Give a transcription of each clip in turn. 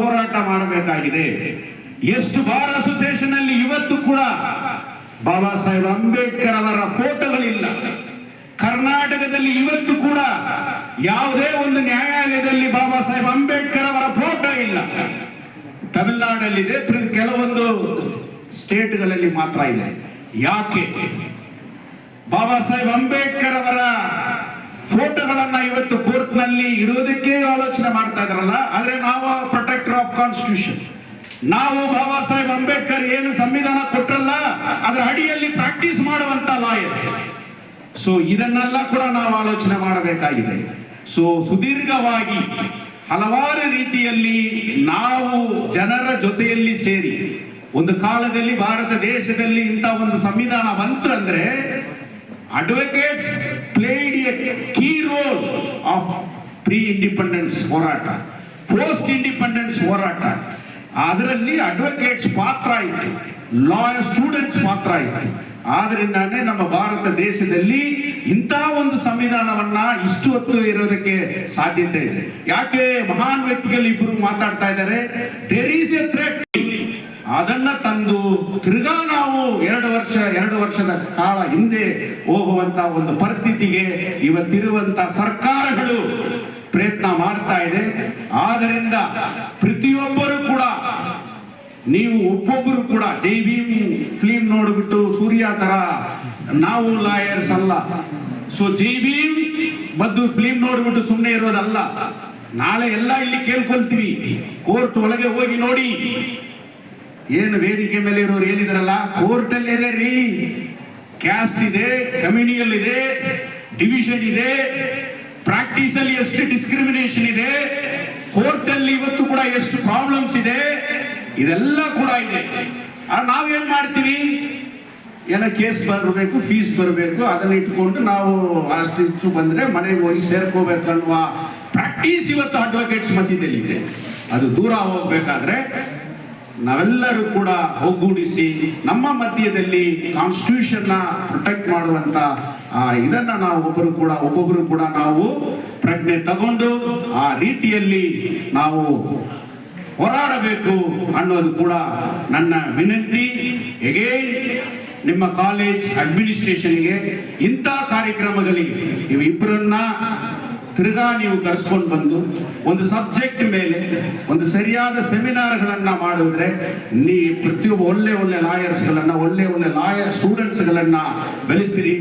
ಹೋರಾಟ ಮಾಡಬೇಕಾಗಿದೆ. ಎಷ್ಟು ಬಾರ್ ಅಸೋಸಿಯೇಷನ್ ಅಲ್ಲಿ ಇವತ್ತು ಕೂಡ ಬಾಬಾ ಸಾಹೇಬ್ ಅಂಬೇಡ್ಕರ್ ಅವರ ಫೋಟೋಗಳಿಲ್ಲ. ಕರ್ನಾಟಕದಲ್ಲಿ ಇವತ್ತು ಕೂಡ ಯಾವುದೇ ಒಂದು ನ್ಯಾಯಾಲಯದಲ್ಲಿ ಬಾಬಾ ಸಾಹೇಬ್ ಅಂಬೇಡ್ಕರ್ ಅವರ ಫೋಟೋ ಇಲ್ಲ. ತಮಿಳುನಾಡಲ್ಲಿದೆ ಕೆಲವೊಂದು ಸ್ಟೇಟ್ಗಳಲ್ಲಿ ಮಾತ್ರ ಇದೆ ಯಾಕೆ? ಬಾಬಾ ಸಾಹೇಬ್ ಅಂಬೇಡ್ಕರ್ ಅವರ ಫೋಟೋಗಳನ್ನ ಇವತ್ತು ಕೋರ್ಟ್ನಲ್ಲಿ ಇಡುವುದಕ್ಕೆ ಆಲೋಚನೆ ಮಾಡ್ತಾ ಇದ್ರಲ್ಲ, ಆದ್ರೆ ನಾವು ಪ್ರೊಟೆಕ್ಟರ್ ಆಫ್ ಕಾನ್ಸ್ಟಿಟ್ಯೂಷನ್ ನಾವು ಬಾಬಾ ಸಾಹೇಬ್ ಅಂಬೇಡ್ಕರ್ ಏನು ಸಂವಿಧಾನ ಕೊಟ್ಟರಲ್ಲ ಅದರ ಅಡಿಯಲ್ಲಿ ಪ್ರಾಕ್ಟೀಸ್ ಮಾಡುವಂತ ಲಾಯರ್ ಸೊ ಇದನ್ನೆಲ್ಲ ಕೂಡ ನಾವು ಆಲೋಚನೆ ಮಾಡಬೇಕಾಗಿದೆ. ಸೊ ಸುದೀರ್ಘವಾಗಿ ಹಲವಾರು ರೀತಿಯಲ್ಲಿ ನಾವು ಜನರ ಜೊತೆಯಲ್ಲಿ ಸೇರಿ, ಒಂದು ಕಾಲದಲ್ಲಿ ಭಾರತ ದೇಶದಲ್ಲಿ ಇಂಥ ಒಂದು ಸಂವಿಧಾನ ಬಂತು ಅಂದ್ರೆ advocates played a key role of pre independence ಹೋರಾಟ ಪೋಸ್ಟ್ ಇಂಡಿಪೆಂಡೆನ್ಸ್ ಹೋರಾಟ. ಅದರಲ್ಲಿ ಅಡ್ವೊಕೇಟ್ಸ್ ಪಾತ್ರ ಇತ್ತು ಲಾಯರ್ ಸ್ಟೂಡೆಂಟ್ಸ್ ಪಾತ್ರ ಇತ್ತು ಆದ್ರಿಂದಾನೇ ನಮ್ಮ ಭಾರತ ದೇಶದಲ್ಲಿ ಇಂಥ ಒಂದು ಸಂವಿಧಾನವನ್ನ ಇಷ್ಟು ಹೊತ್ತು ಇರೋದಕ್ಕೆ ಸಾಧ್ಯತೆ ಇದೆ. ಯಾಕೆ? ಮಹಾನ್ ವ್ಯಕ್ತಿಗಳು ಇಬ್ಬರು ಮಾತಾಡ್ತಾ ಇದ್ದಾರೆ. ದೇರ್ ಈಸ್ ಎ ಥ್ರೆಟ್ ಅದನ್ನ ತಂದು ತಿರ್ಗಾ ಎರಡು ವರ್ಷ, ಎರಡು ವರ್ಷದ ಕಾಲ ಹಿಂದೆ ಹೋಗುವಂತ ಒಂದು ಪರಿಸ್ಥಿತಿಗೆ ಇವತ್ತಿರುವಂತ ಸರ್ಕಾರಗಳು ಪ್ರಯತ್ನ ಮಾಡ್ತಾ ಇದೆ. ಆದ್ದರಿಂದ ಪ್ರತಿಯೊಬ್ಬರು ಕೂಡ, ನೀವು ಒಬ್ಬೊಬ್ಬರು ಕೂಡ, ಜೈ ಭೀಮ್ ಫಿಲಿಂ ನೋಡ್ಬಿಟ್ಟು ಸೂರ್ಯ ತರ ನಾವು ಲಾಯರ್ಸ್ ಅಲ್ಲ. ಸೊ ಜೈ ಭೀಮ್ ಬದ್ದು ಫಿಲಿಂ ನೋಡ್ಬಿಟ್ಟು ಸುಮ್ಮನೆ ಇರೋದಲ್ಲ. ನಾಳೆ ಎಲ್ಲ ಇಲ್ಲಿ ಕೇಳ್ಕೊಳ್ತೀವಿ ಕೋರ್ಟ್ ಒಳಗೆ ಹೋಗಿ ನೋಡಿ. ಏನು ವೇದಿಕೆ ಮೇಲೆ ಇರೋರು ಏನಿದಾರಲ್ಲ? ಕೋರ್ಟ್ ಅಲ್ಲಿ ಇದೆ ರೀ ಕ್ಯಾಸ್ಟ್ ಇದೆ ಕಮ್ಯುನಿಯಲ್ ಇದೆ ಡಿವಿಷನ್ ಇದೆ ಪ್ರಾಕ್ಟೀಸ್ ಅಲ್ಲಿ ಎಷ್ಟು ಡಿಸ್ಕ್ರಿಮಿನೇಷನ್ ಇದೆ ಕೋರ್ಟ್ ಅಲ್ಲಿ ಇವತ್ತು ಕೂಡ ಎಷ್ಟು ಪ್ರಾಬ್ಲಮ್ಸ್ ಇದೆ, ಇದೆಲ್ಲ ಕೂಡ ಇದೆ. ನಾವೇನ್ ಮಾಡ್ತೀವಿ? ಏನೋ ಕೇಸ್ ಬರಬೇಕು ಫೀಸ್ ಬರಬೇಕು, ಅದನ್ನ ಇಟ್ಕೊಂಡು ನಾವು ಅಷ್ಟು ಬಂದ್ರೆ ಮನೆಗೆ ಹೋಗಿ ಸೇರ್ಕೋಬೇಕು ಅನ್ನುವ ಪ್ರಾಕ್ಟೀಸ್ ಇವತ್ತು ಅಡ್ವೊಕೇಟ್ಸ್ ಮಧ್ಯದಲ್ಲಿ ಇದೆ ಅದು ದೂರ ಹೋಗ್ಬೇಕಾದ್ರೆ ನಾವೆಲ್ಲರೂ ಕೂಡ ಒಗ್ಗೂಡಿಸಿ ನಮ್ಮ ಮಧ್ಯದಲ್ಲಿ ಕಾನ್ಸ್ಟಿಟ್ಯೂಷನ್ನ ಪ್ರೊಟೆಕ್ಟ್ ಮಾಡುವಂತ ಇದನ್ನ ನಾವು ಒಬ್ಬರು ಕೂಡ ಒಬ್ಬೊಬ್ಬರು ಕೂಡ ನಾವು ಪ್ರಜ್ಞೆ ತಗೊಂಡು ಆ ರೀತಿಯಲ್ಲಿ ನಾವು ಹೋರಾಡಬೇಕು ಅನ್ನೋದು ಕೂಡ ನನ್ನ ವಿನಂತಿ. ಎಗೇನ್ ನಿಮ್ಮ ಕಾಲೇಜ್ ಅಡ್ಮಿನಿಸ್ಟ್ರೇಷನ್ಗೆ ಇಂಥ ಕಾರ್ಯಕ್ರಮಗಳಿಗೆ ನೀವು ಇಬ್ಬರನ್ನ ತಿರ್ಗಾ ನೀವು ಕರೆಸ್ಕೊಂಡು ಬಂದು ಒಂದು ಸಬ್ಜೆಕ್ಟ್ ಮೇಲೆ ಒಂದು ಸರಿಯಾದ ಸೆಮಿನಾರ್ಗಳನ್ನು ಮಾಡಿದ್ರೆ ನೀ ಪ್ರತಿಯೊಬ್ಬ ಒಳ್ಳೆ ಒಳ್ಳೆ ಲಾಯರ್ಸ್ಗಳನ್ನು, ಒಳ್ಳೆ ಒಳ್ಳೆ ಲಾಯರ್ ಸ್ಟೂಡೆಂಟ್ಸ್ಗಳನ್ನು ಬೆಳೆಸ್ತೀರಿ.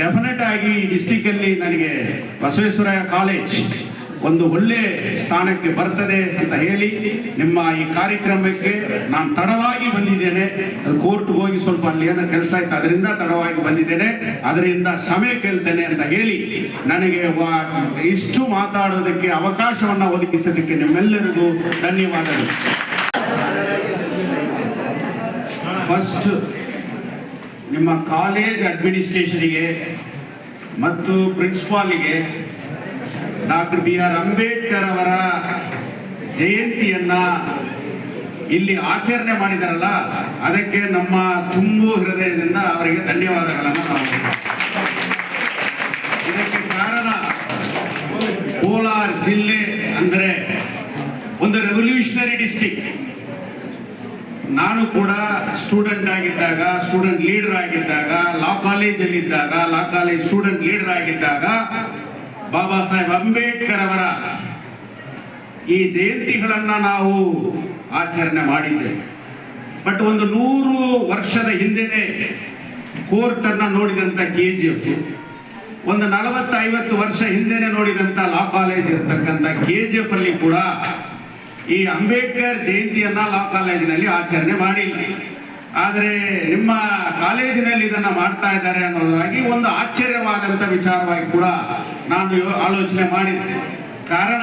ಡೆಫಿನೆಟ್ ಆಗಿ ಡಿಸ್ಟಿಕ್ ಅಲ್ಲಿ ನನಗೆ ಬಸವೇಶ್ವರಯ್ಯ ಕಾಲೇಜ್ ಒಂದು ಒಳ್ಳೆ ಸ್ಥಾನಕ್ಕೆ ಬರ್ತದೆ ಅಂತ ಹೇಳಿ ನಿಮ್ಮ ಈ ಕಾರ್ಯಕ್ರಮಕ್ಕೆ ನಾನು ತಡವಾಗಿ ಬಂದಿದ್ದೇನೆ. ಕೋರ್ಟ್ ಹೋಗಿ ಸ್ವಲ್ಪ ಅಲ್ಲಿ ಏನೋ ಕೆಲಸ ಆಯ್ತು, ಅದರಿಂದ ತಡವಾಗಿ ಬಂದಿದ್ದೇನೆ. ಅದರಿಂದ ಕ್ಷಮೆ ಕೇಳ್ತೇನೆ ಅಂತ ಹೇಳಿ ನನಗೆ ಇಷ್ಟು ಮಾತಾಡೋದಕ್ಕೆ ಅವಕಾಶವನ್ನ ಒದಗಿಸೋದಕ್ಕೆ ನಿಮ್ಮೆಲ್ಲರಿಗೂ ಧನ್ಯವಾದಗಳು. ಫಸ್ಟ್ ನಿಮ್ಮ ಕಾಲೇಜ್ ಅಡ್ಮಿನಿಸ್ಟ್ರೇಷನ್ಗೆ ಮತ್ತು ಪ್ರಿನ್ಸಿಪಾಲ್ಗೆ ಡಾಕ್ಟರ್ ಬಿ ಆರ್ ಅಂಬೇಡ್ಕರ್ ಅವರ ಜಯಂತಿಯನ್ನ ಇಲ್ಲಿ ಆಚರಣೆ ಮಾಡಿದಾರಲ್ಲ, ಅದಕ್ಕೆ ನಮ್ಮ ತುಂಬು ಹೃದಯದಿಂದ ಅವರಿಗೆ ಧನ್ಯವಾದಗಳನ್ನು ನಾವು ಇದಕ್ಕೆ ಕಾರಣ ಕೋಲಾರ ಜಿಲ್ಲೆ ಅಂದ್ರೆ ಒಂದು ರೆವಲ್ಯೂಷನರಿ ಡಿಸ್ಟಿಕ್ ನಾನು ಕೂಡ ಸ್ಟೂಡೆಂಟ್ ಆಗಿದ್ದಾಗ ಸ್ಟೂಡೆಂಟ್ ಲೀಡರ್ ಆಗಿದ್ದಾಗ ಲಾ ಕಾಲೇಜಲ್ಲಿ ಇದ್ದಾಗ ಲಾ ಕಾಲೇಜ್ ಸ್ಟೂಡೆಂಟ್ ಲೀಡರ್ ಆಗಿದ್ದಾಗ ಬಾಬಾ ಸಾಹೇಬ್ ಅಂಬೇಡ್ಕರ್ ಅವರ ಈ ಜಯಂತಿಗಳನ್ನು ನಾವು ಆಚರಣೆ ಮಾಡಿದ್ದೇವೆ. ಬಟ್ ಒಂದು ನೂರು ವರ್ಷದ ಹಿಂದೆನೆ ಕೋರ್ಟ್ ನೋಡಿದಂಥ ಕೆ ಜಿ ಎಫ್ ಒಂದು ನಲವತ್ತೈವತ್ತು ವರ್ಷ ಹಿಂದೆನೆ ನೋಡಿದಂತ ಲಾ ಕಾಲೇಜ್ ಇರ್ತಕ್ಕಂಥ ಕೆ ಜಿ ಎಫ್ ಅಲ್ಲಿ ಕೂಡ ಈ ಅಂಬೇಡ್ಕರ್ ಜಯಂತಿಯನ್ನ ಲಾ ಕಾಲೇಜಿನಲ್ಲಿ ಆಚರಣೆ ಮಾಡಿಲ್ಲ. ಆದರೆ ನಿಮ್ಮ ಕಾಲೇಜಿನಲ್ಲಿ ಇದನ್ನ ಮಾಡ್ತಾ ಇದ್ದಾರೆ ಅನ್ನೋದಾಗಿ ಒಂದು ಆಶ್ಚರ್ಯವಾದಂತ ವಿಚಾರವಾಗಿ ಕೂಡ ನಾನು ಆಲೋಚನೆ ಮಾಡಿದ್ದೆ. ಕಾರಣ,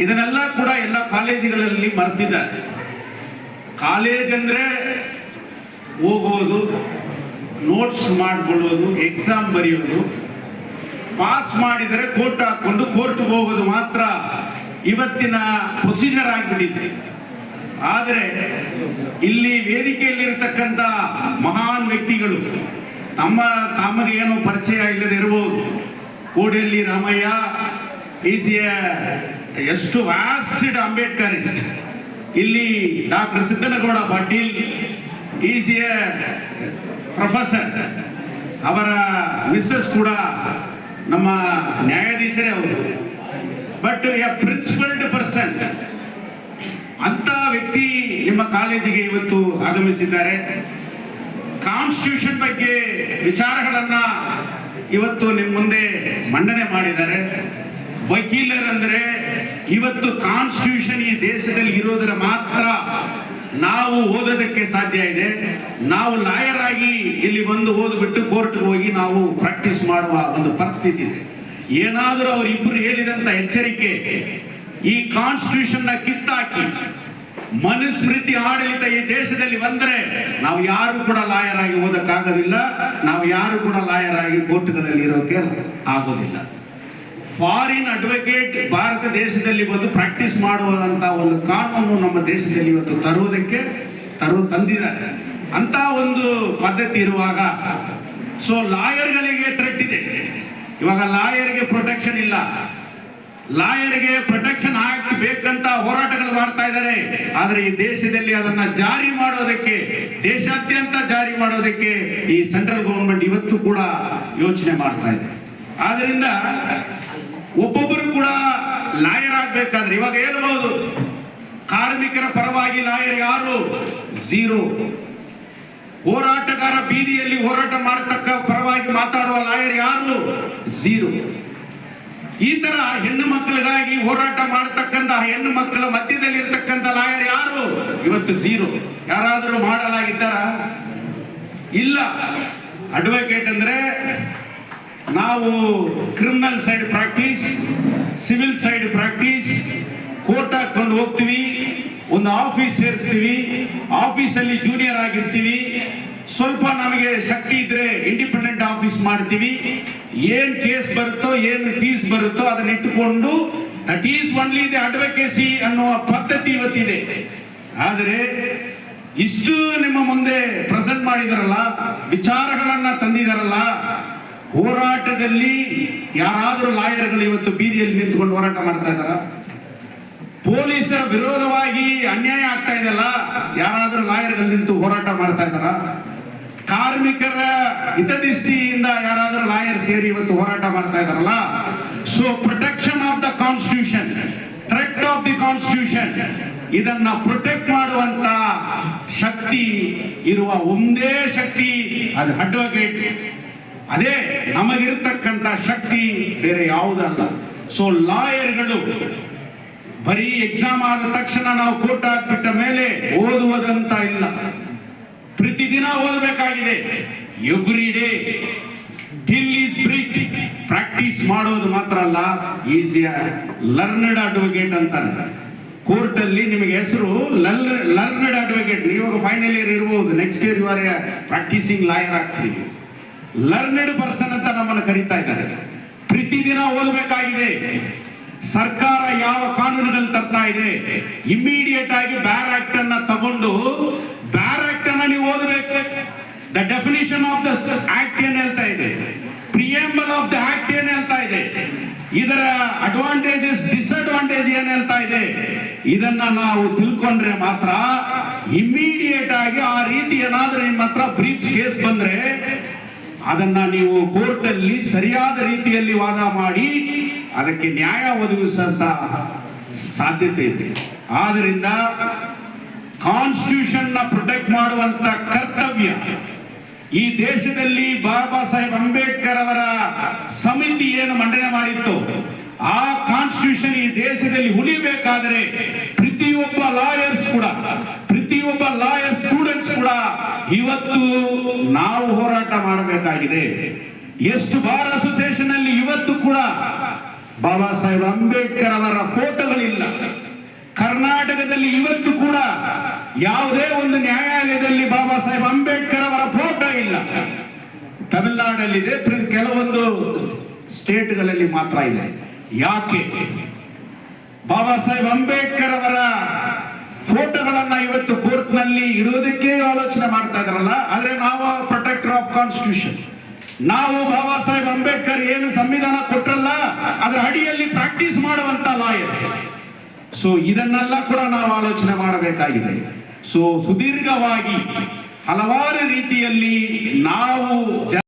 ಇದನ್ನೆಲ್ಲ ಕೂಡ ಎಲ್ಲ ಕಾಲೇಜುಗಳಲ್ಲಿ ಮರ್ತಿದ್ದಾರೆ. ಕಾಲೇಜ್ ಅಂದ್ರೆ ಹೋಗೋದು ನೋಟ್ಸ್ ಮಾಡ್ಕೊಳ್ಳೋದು ಎಕ್ಸಾಮ್ ಬರೆಯೋದು ಪಾಸ್ ಮಾಡಿದರೆ ಕೋರ್ಟ್ ಹಾಕೊಂಡು ಕೋರ್ಟ್ಗೆ ಹೋಗೋದು ಮಾತ್ರ ಇವತ್ತಿನ ಪ್ರೊಸೀಜರ್ ಆಗಿಬಿಟ್ಟಿದೆ. ಆದರೆ ಇಲ್ಲಿ ವೇದಿಕೆಯಲ್ಲಿರ್ತಕ್ಕಂಥ ಮಹಾನ್ ವ್ಯಕ್ತಿಗಳು ತಮಗೆ ಏನು ಪರಿಚಯ ಇಲ್ಲದೆ ಇರಬಹುದು. ಕೋಡಿಯಲ್ಲಿ ರಾಮಯ್ಯ ಈಸ್ ಎ ಎಷ್ಟು ವ್ಯಾಸ್ಟ್ ಅಂಬೇಡ್ಕರಿಸ್ಟ್. ಇಲ್ಲಿ doctor Siddanagouda Patil is a professor. ಅವರ ಮಿಸ್ಸಸ್ ಕೂಡ ನಮ್ಮ ನ್ಯಾಯಾಧೀಶರೇ ಅವರು. ಬಟ್ ಎ ಪ್ರಿನ್ಸಿಪಲ್ಡ್ ಪರ್ಸನ್ ಅಂತ ವ್ಯಕ್ತಿ ನಿಮ್ಮ ಕಾಲೇಜಿಗೆ ಇವತ್ತು ಆಗಮಿಸಿದ್ದಾರೆ. ಕಾನ್ಸ್ಟಿಟ್ಯೂಷನ್ ಬಗ್ಗೆ ವಿಚಾರಗಳನ್ನ ಇವತ್ತು ನಿಮ್ಮ ಮುಂದೆ ಮಂಡನೆ ಮಾಡಿದ್ದಾರೆ. ವಕೀಲರಂದ್ರೆ ಇವತ್ತು ಕಾನ್ಸ್ಟಿಟ್ಯೂಷನ್ ಈ ದೇಶದಲ್ಲಿ ಇರೋದ್ರ ಮಾತ್ರ ನಾವು ಓದೋದಕ್ಕೆ ಸಾಧ್ಯ ಇದೆ. ನಾವು ಲಾಯರ್ ಆಗಿ ಇಲ್ಲಿ ಬಂದು ಓದ್ಬಿಟ್ಟು ಕೋರ್ಟ್ಗೆ ಹೋಗಿ ನಾವು ಪ್ರಾಕ್ಟೀಸ್ ಮಾಡುವ ಒಂದು ಪರಿಸ್ಥಿತಿ ಇದೆ. ಏನಾದರೂ ಅವರಿಬ್ಬರು ಹೇಳಿದಂತ ಎಚ್ಚರಿಕೆ ಈ ಕಾನ್ಸ್ಟಿಟ್ಯೂಷನ್ ಕಿತ್ತಾಕಿ ಮನುಸ್ಮೃತಿ ಆಡಳಿತ ಈ ದೇಶದಲ್ಲಿ ಬಂದ್ರೆ ನಾವು ಯಾರು ಕೂಡ ಲಾಯರ್ ಆಗಿ ಓದಕ್ಕಾಗೋದಿಲ್ಲ, ನಾವು ಯಾರು ಕೂಡ ಲಾಯರ್ ಆಗಿ ಕೋರ್ಟ್ಗಳಲ್ಲಿ ಇರೋಕೆ ಆಗೋದಿಲ್ಲ. ಫಾರಿನ್ ಅಡ್ವೊಕೇಟ್ ಭಾರತ ದೇಶದಲ್ಲಿ ಬಂದು ಪ್ರಾಕ್ಟೀಸ್ ಮಾಡುವಂತ ಒಂದು ಕಾನೂನು ನಮ್ಮ ದೇಶದಲ್ಲಿ ಇವತ್ತು ತರುವುದಕ್ಕೆ ತರು, ತಂದಿದ್ದಾರೆ. ಅಂತ ಒಂದು ಪದ್ಧತಿ ಇರುವಾಗ ಸೊ ಲಾಯರ್ಗಳಿಗೆ ಥ್ರೆಟ್ ಇದೆ. ಇವಾಗ ಲಾಯರ್ಗೆ ಪ್ರೊಟೆಕ್ಷನ್ ಇಲ್ಲ. ಲಾಯರ್ಗೆ ಪ್ರೊಟೆಕ್ಷನ್ ಆಗಬೇಕಂತ ಬೇಕಂತ ಹೋರಾಟಗಳು ಮಾಡ್ತಾ ಇದ್ದಾರೆ. ಆದ್ರೆ ಈ ದೇಶದಲ್ಲಿ ಅದನ್ನ ಜಾರಿ ಮಾಡೋದಕ್ಕೆ, ದೇಶಾದ್ಯಂತ ಜಾರಿ ಮಾಡೋದಕ್ಕೆ ಈ ಸೆಂಟ್ರಲ್ ಗವರ್ಮೆಂಟ್ ಇವತ್ತು ಕೂಡ ಯೋಚನೆ ಮಾಡ್ತಾ ಇದೆ. ಆದ್ರಿಂದ ಒಬ್ಬೊಬ್ಬರು ಕೂಡ ಲಾಯರ್ ಆಗ್ಬೇಕಾದ್ರೆ, ಇವಾಗ ಹೇಳ್ಬಹುದು ಕಾರ್ಮಿಕರ ಪರವಾಗಿ ಲಾಯರ್ ಯಾರು? ಝೀರೋ. ಹೋರಾಟಗಾರ ಬೀದಿಯಲ್ಲಿ ಹೋರಾಟ ಮಾಡತಕ್ಕ ಪರವಾಗಿ ಮಾತಾಡುವ ಲಾಯರ್ ಯಾರು? ಝೀರೋ. ಈ ತರ ಹೆಣ್ಣು ಮಕ್ಕಳಿಗಾಗಿ ಹೋರಾಟ ಮಾಡತಕ್ಕಂತ ಹೆಣ್ಣು ಮಕ್ಕಳ ಮಧ್ಯದಲ್ಲಿ ಇರತಕ್ಕಂತ ಲಾಯರ್ ಯಾರು? ಇವತ್ತು ಜೀರೋ ಯಾರಾದರೂ ಮಾಡಲಾಗಿದ್ದಾರ? ಇಲ್ಲ. ಅಡ್ವೊಕೇಟ್ ಅಂದ್ರೆ ನಾವು criminal side practice civil side practice court ಹಾಕೊಂಡು ಹೋಗ್ತೀವಿ, ಒಂದು ಆಫೀಸ್ ಸೇರಿಸ್ತೀವಿ ಆಫೀಸಲ್ಲಿ ಜೂನಿಯರ್ ಆಗಿರ್ತೀವಿ ಸ್ವಲ್ಪ ನಮಗೆ ಶಕ್ತಿ ಇದ್ರೆ ಇಂಡಿಪೆಂಡೆಂಟ್ ಆಫೀಸ್ ಮಾಡ್ತೀವಿ. ಏನ್ ಕೇಸ್ ಬರುತ್ತೋ, ಏನ್ ಫೀಸ್ ಬರುತ್ತೋ ಅದನ್ನ ಇಟ್ಟುಕೊಂಡು that is only the advocacy ಅನ್ನುವ ಪದ್ಧತಿ ಇವತ್ತಿದೆ. ಆದರೆ ಇಷ್ಟು ನಿಮ್ಮ ಮುಂದೆ ಪ್ರೆಸೆಂಟ್ ಮಾಡಿದಾರಲ್ಲ, ವಿಚಾರಗಳನ್ನ ತಂದಿದಾರಲ್ಲ, ಹೋರಾಟದಲ್ಲಿ ಯಾರಾದರೂ ಲಾಯರ್ಗಳು ಇವತ್ತು ಬೀದಿಯಲ್ಲಿ ನಿಂತ್ಕೊಂಡು ಹೋರಾಟ ಮಾಡ್ತಾ ಇದ್ದಾರ? ಪೊಲೀಸರ ವಿರೋಧವಾಗಿ ಅನ್ಯಾಯ ಆಗ್ತಾ ಇದೆಯಲ್ಲ, ಯಾರಾದರೂ ಲಾಯರ್ಗಳು ನಿಂತು ಹೋರಾಟ ಮಾಡ್ತಾ ಇದ್ದಾರ? ಕಾರ್ಮಿಕರ ಹಿತದೃಷ್ಟಿಯಿಂದ ಯಾರಾದರೂ ಲಾಯರ್ ಸೇರಿ ಇವತ್ತು ಹೋರಾಟ ಮಾಡ್ತಾ ಇದಾರಲ್ಲ so protection of the constitution threat of the constitution ಇದನ್ನ ಪ್ರೊಟೆಕ್ಟ್ ಮಾಡುವಂತ ಶಕ್ತಿ ಇರುವ ಒಂದೇ ಶಕ್ತಿ ಅದು ಅಡ್ವೊಕೇಟ್ ಅದೇ ನಮಗಿರ್ತಕ್ಕಂಥ ಶಕ್ತಿ ಬೇರೆ ಯಾವುದಲ್ಲ. ಸೊ ಲಾಯರ್ಗಳು ಬರೀ ಎಕ್ಸಾಮ್ ಆದ ತಕ್ಷಣ ನಾವು ಕೋರ್ಟ್ ಹಾಕ್ಬಿಟ್ಟ ಮೇಲೆ ಓದುವುದಂತ ಇಲ್ಲ. ಪ್ರತಿದಿನ ಓದಬೇಕಾಗಿದೆ. Every day till his breath practice ಮಾಡೋದು ಮಾತ್ರ ಅಲ್ಲ ಈಸ್ ಲರ್ನಡ್ ಅಡ್ವೊಕೇಟ್ ಅಂತಾರೆ. ಕೋರ್ಟ್ ಅಲ್ಲಿ ನಿಮಗೆ ಹೆಸರು ಲರ್ನಡ್ ಅಡ್ವೊಕೇಟ್ ಇವಾಗ ಫೈನಲ್ ಇಯರ್ ಇರಬಹುದು ನೆಕ್ಸ್ಟ್ ಇಯರ್ ಇವರ ಪ್ರಾಕ್ಟೀಸಿಂಗ್ ಲಾಯರ್ ಆಗ್ತೀವಿ ಲರ್ನಡ್ ಪರ್ಸನ್ ಅಂತ ನಮ್ಮನ್ನು ಕರೀತಾ ಇದ್ದಾರೆ. ಪ್ರತಿದಿನ ಓದಬೇಕಾಗಿದೆ. ಸರ್ಕಾರ ಯಾವ ಕಾನೂನುಗಳು ತರ್ತಾ ಇದೆ? ಇಮಿಡಿಯೇಟ್ ಆಗಿ ಬ್ಯಾರ್ ಆಕ್ಟ್ ಅನ್ನ ತಗೊಂಡು ಬ್ಯಾರ್ ಆಕ್ಟ್ ಅನ್ನ ನೀವು ಓದಬೇಕು the definition of the act ಏನ್ ಹೇಳ್ತಾ ಇದೆ? ಪ್ರಿಯಂಬಲ್ ಆಫ್ ದ ಆಕ್ಟ್ ಏನ್ ಹೇಳ್ತಾ ಇದೆ? ಇದರ ಅಡ್ವಾಂಟೇಜಸ್ ಡಿಸ್ಅಡ್ವಾಂಟೇಜ್ ಏನ್ ಹೇಳ್ತಾ ಇದೆ? ಇದನ್ನ ನಾವು ತಿಳ್ಕೊಂಡ್ರೆ ಮಾತ್ರ ಇಮ್ಮಿಡಿಯೇಟ್ ಆಗಿ ಆ ರೀತಿ ಏನಾದ್ರೂ ನಿಮ್ಮ ಹತ್ರ ಬ್ರೀಚ್ ಕೇಸ್ ಬಂದ್ರೆ ಅದನ್ನ ನೀವು ಕೋರ್ಟ್ ಅಲ್ಲಿ ಸರಿಯಾದ ರೀತಿಯಲ್ಲಿ ವಾದ ಮಾಡಿ ಅದಕ್ಕೆ ನ್ಯಾಯ ಒದಗಿಸಂತ ಸಾಧ್ಯತೆ ಇದೆ. ಆದ್ರಿಂದ ಕಾನ್ಸ್ಟಿಟ್ಯೂಷನ್ನ ಪ್ರೊಟೆಕ್ಟ್ ಮಾಡುವಂತ ಕರ್ತವ್ಯ ಈ ದೇಶದಲ್ಲಿ ಬಾಬಾ ಸಾಹೇಬ್ ಅಂಬೇಡ್ಕರ್ ಅವರ ಸಮಿತಿ ಏನು ಮಂಡನೆ ಮಾಡಿತ್ತು, ಆ ಕಾನ್ಸ್ಟಿಟ್ಯೂಷನ್ ಈ ದೇಶದಲ್ಲಿ ಉಳಿಬೇಕಾದರೆ ಪ್ರತಿಯೊಬ್ಬ ಲಾಯರ್ಸ್ ಕೂಡ, ಪ್ರತಿಯೊಬ್ಬ ಲಾಯರ್ ಸ್ಟೂಡೆಂಟ್ಸ್ ಕೂಡ ಇವತ್ತು ನಾವು ಹೋರಾಟ ಮಾಡಬೇಕಾಗಿದೆ. ಎಷ್ಟು ಬಾರ್ ಅಸೋಸಿಯೇಷನ್ ಅಲ್ಲಿ ಇವತ್ತು ಕೂಡ ಬಾಬಾ ಸಾಹೇಬ್ ಅಂಬೇಡ್ಕರ್ ಅವರ ಫೋಟೋಗಳಿಲ್ಲ ಕರ್ನಾಟಕದಲ್ಲಿ ಇವತ್ತು ಕೂಡ ಯಾವುದೇ ಒಂದು ನ್ಯಾಯಾಲಯದಲ್ಲಿ ಬಾಬಾ ಸಾಹೇಬ್ ಅಂಬೇಡ್ಕರ್ ಅವರ ಫೋಟೋ ಇಲ್ಲ. ತಮಿಳುನಾಡಲ್ಲಿದೆ ಕೆಲವೊಂದು ಸ್ಟೇಟ್ಗಳಲ್ಲಿ ಮಾತ್ರ ಇದೆ. ಯಾಕೆ? ಬಾಬಾ ಸಾಹೇಬ್ ಅಂಬೇಡ್ಕರ್ ಅವರ ಫೋಟೋಗಳನ್ನ ಇವತ್ತು ಕೋರ್ಟ್ನಲ್ಲಿ ಇಡುವುದಕ್ಕೆ ಆಲೋಚನೆ ಮಾಡ್ತಾ ಇದ್ರಲ್ಲ ಆದ್ರೆ ನಾವು ಪ್ರೊಟೆಕ್ಟರ್ ಆಫ್ ಕಾನ್ಸ್ಟಿಟ್ಯೂಷನ್. ನಾವು ಬಾಬಾ ಸಾಹೇಬ್ ಅಂಬೇಡ್ಕರ್ ಏನು ಸಂವಿಧಾನ ಕೊಟ್ಟರಲ್ಲ ಅದರ ಅಡಿಯಲ್ಲಿ ಪ್ರಾಕ್ಟೀಸ್ ಮಾಡುವಂತ ಲಾಯರ್ ಸೊ ಇದನ್ನೆಲ್ಲ ಕೂಡ ನಾವು ಆಲೋಚನೆ ಮಾಡಬೇಕಾಗಿದೆ. ಸೊ ಸುದೀರ್ಘವಾಗಿ ಹಲವಾರು ರೀತಿಯಲ್ಲಿ ನಾವು